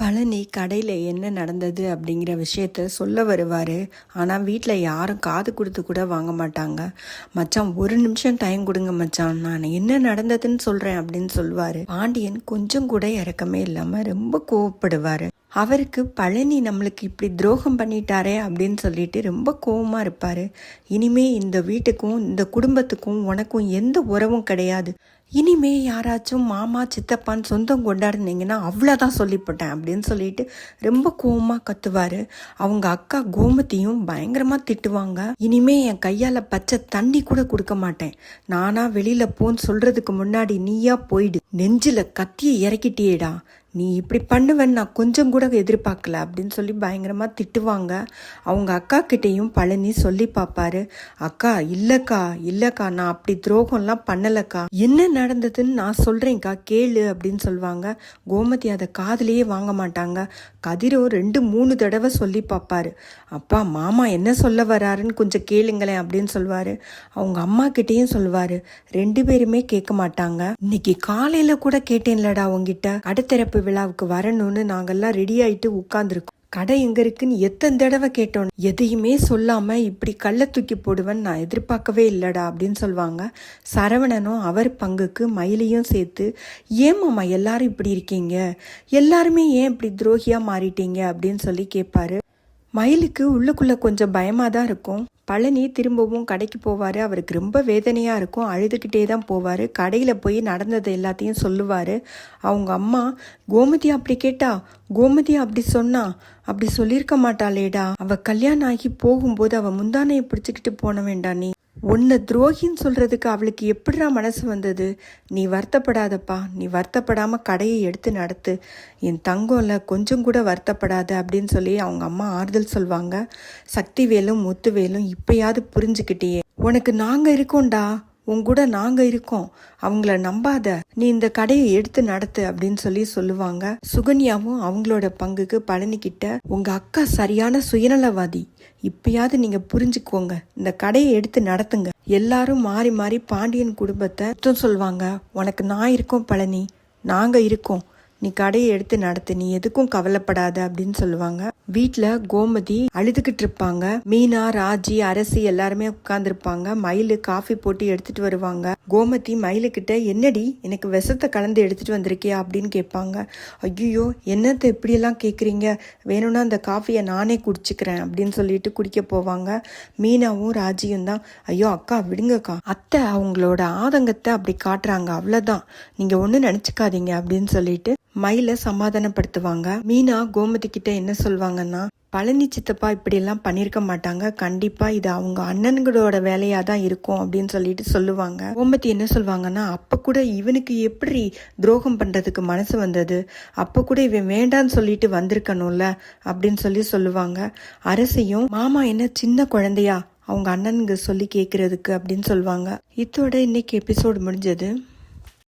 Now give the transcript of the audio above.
பழனி கடையில் என்ன நடந்தது அப்படிங்கிற விஷயத்த சொல்ல வருவார். ஆனால் வீட்டில் யாரும் காது கொடுத்து கூட வாங்க மாட்டாங்க. மச்சான் ஒரு நிமிஷம் டைம் கொடுங்க மச்சான். நான் என்ன நடந்ததுன்னு சொல்கிறேன் அப்படின்னு சொல்லுவார் பாண்டியன் கொஞ்சம் கூட இறக்கமே இல்லாமல் ரொம்ப கோவப்படுவார். அவருக்கு பழனி நம்மளுக்கு இப்படி துரோகம் பண்ணிட்டாரே அப்படின்னு சொல்லிட்டு ரொம்ப கோவமாக இருப்பார். இனிமே இந்த வீட்டுக்கும் இந்த குடும்பத்துக்கும் உனக்கும் எந்த உறவும் கிடையாது. இனிமே யாராச்சும் மாமா சித்தப்பான்னு சொந்தம் கொண்டாடுனீங்கன்னா அவ்வளோதான் சொல்லிப்பட்டேன் அப்படின்னு சொல்லிட்டு ரொம்ப கோவமாக கத்துவார். அவங்க அக்கா கோமதியும் பயங்கரமாக திட்டுவாங்க. இனிமே என் கையால் பச்சை தண்ணி கூட கொடுக்க மாட்டேன். நானா வெளியில் போன்னு சொல்கிறதுக்கு முன்னாடி நீயா போயிடு. நெஞ்சில் கத்தியை இறக்கிட்டியேடா. நீ இப்படி பண்ணுவேன்னு நான் கொஞ்சம் கூட எதிர்பார்க்கல அப்படின்னு சொல்லி பயங்கரமாக திட்டுவாங்க. அவங்க அக்கா கிட்டேயும் பழனி சொல்லி பார்ப்பாரு. அக்கா இல்லைக்கா இல்லைக்கா நான் அப்படி துரோகம்லாம் பண்ணலக்கா. என்ன நடந்ததுன்னு நான் சொல்கிறேன்க்கா கேளு அப்படின்னு சொல்லுவாங்க. கோமதி அதை காதலையே வாங்க மாட்டாங்க. கதிரோ ரெண்டு மூணு தடவை சொல்லி பார்ப்பாரு. அப்பா மாமா என்ன சொல்ல வராருன்னு கொஞ்சம் கேளுங்களேன் அப்படின்னு சொல்லுவார். அவங்க அம்மா கிட்டேயும் சொல்லுவாரு. ரெண்டு பேருமே கேட்க மாட்டாங்க. இன்னைக்கு காலையில் கூட கேட்டேன்லடா உங்ககிட்ட கடைத்திறப்பு விழாவுக்கு வரணும்னு நாங்கெல்லாம் ரெடி ஆயிட்டு உட்காந்துருக்கோம் கடை எங்க இருக்குன்னு எத்தனை தடவை கேட்டோம். எதையுமே சொல்லாம இப்படி கள்ள தூக்கி போடுவேன்னு நான் எதிர்பார்க்கவே இல்லடா அப்படின்னு சொல்லுவாங்க. சரவணனும் அவர் பங்குக்கு மயிலையும் சேர்த்து ஏமாம்மா எல்லாரும் இப்படி இருக்கீங்க? எல்லாருமே ஏன் இப்படி துரோகியா மாறிட்டீங்க? அப்படின்னு சொல்லி கேட்பாரு மயிலுக்கு உள்ளுக்குள்ள கொஞ்சம் பயமாக தான் இருக்கும். பழனி திரும்பவும் கடைக்கு போவார். அவருக்கு ரொம்ப வேதனையாக இருக்கும். அழுதுகிட்டே தான் போவார். கடையில் போய் நடந்தது எல்லாத்தையும் சொல்லுவார். அவங்க அம்மா கோமதி அப்படி கேட்டா? கோமதி அப்படி சொன்னா. அப்படி சொல்லியிருக்க மாட்டாளேடா. அவள் கல்யாணம் ஆகி போகும்போது அவள் முந்தானையை பிடிச்சிக்கிட்டு போன வேண்டா நீ. உன்னை துரோகின்னு சொல்கிறதுக்கு அவளுக்கு எப்படிடா மனசு வந்தது? நீ வருத்தப்படாதப்பா. நீ வருத்தப்படாமல் கடையை எடுத்து நடத்து. என் தங்கம்ல கொஞ்சம் கூட வருத்தப்படாத அப்படின்னு சொல்லி அவங்க அம்மா ஆறுதல் சொல்லுவாங்க சக்திவேலும் முத்துவேலும் இப்பயாவது புரிஞ்சுக்கிட்டியே. உனக்கு நாங்கள் இருக்கோம்டா. உங்கூட நாங்கள் நாங்க இருக்கோம். அவங்கள நம்பாத நீ இந்த கடையை எடுத்து நடத்து அப்படின்னு சொல்லி சொல்லுவாங்க. சுகன்யாவும் அவங்களோட பங்குக்கு பழனிக்கிட்ட உங்க அக்கா சரியான சுயநலவாதி. இப்பயாவது நீங்க புரிஞ்சுக்கோங்க. இந்த கடையை எடுத்து நடத்துங்க. எல்லாரும் மாறி மாறி பாண்டியன் குடும்பத்தை குத்தம் சொல்லுவாங்க உனக்கு நான் இருக்கோம் பழனி. நாங்க இருக்கோம். நீ கடையை எடுத்து நடத்து நீ எதுக்கும் கவலைப்படாத அப்படின்னு சொல்லுவாங்க. வீட்டில் கோமதி அழுதுகிட்டு இருப்பாங்க. மீனா ராஜி அரசி எல்லாருமே உட்கார்ந்துருப்பாங்க. மயில் காஃபி போட்டு எடுத்துட்டு வருவாங்க. கோமதி மயிலுக்கிட்ட என்னடி எனக்கு விஷத்தை கலந்து எடுத்துட்டு வந்திருக்கியா? அப்படின்னு கேட்பாங்க. ஐயோ என்னத்தை இப்படியெல்லாம் கேட்குறீங்க வேணும்னா அந்த காஃபியை நானே குடிச்சுக்கிறேன் அப்படின்னு சொல்லிட்டு குடிக்க போவாங்க. மீனாவும் ராஜியும் தான் ஐயோ அக்கா விடுங்கக்கா. அத்தை அவங்களோட ஆதங்கத்தை அப்படி காட்டுறாங்க. அவ்வளோதான் நீங்கள் ஒன்றும் நினச்சிக்காதீங்க அப்படின்னு சொல்லிட்டு மயிலை சமாதானப்படுத்துவாங்க. மீனா கோமதி கிட்ட என்ன சொல்லுவாங்கன்னா பழனி சித்தப்பா இப்படியெல்லாம் பண்ணியிருக்க மாட்டாங்க. கண்டிப்பா இது அவங்க அண்ணன்களோட வேலையா தான் இருக்கும் அப்படின்னு சொல்லிட்டு சொல்லுவாங்க. கோமதி என்ன சொல்லுவாங்கன்னா அப்ப கூட இவனுக்கு எப்படி துரோகம் பண்றதுக்கு மனசு வந்தது? அப்ப கூட இவன் வேண்டான்னு சொல்லிட்டு வந்திருக்கணும்ல அப்படின்னு சொல்லி சொல்லுவாங்க. அரசையும் மாமா என்ன சின்ன குழந்தையா? அவங்க அண்ணனுங்க சொல்லி கேட்கறதுக்கு அப்படின்னு சொல்லுவாங்க இதோட இன்னைக்கு எபிசோடு முடிஞ்சது.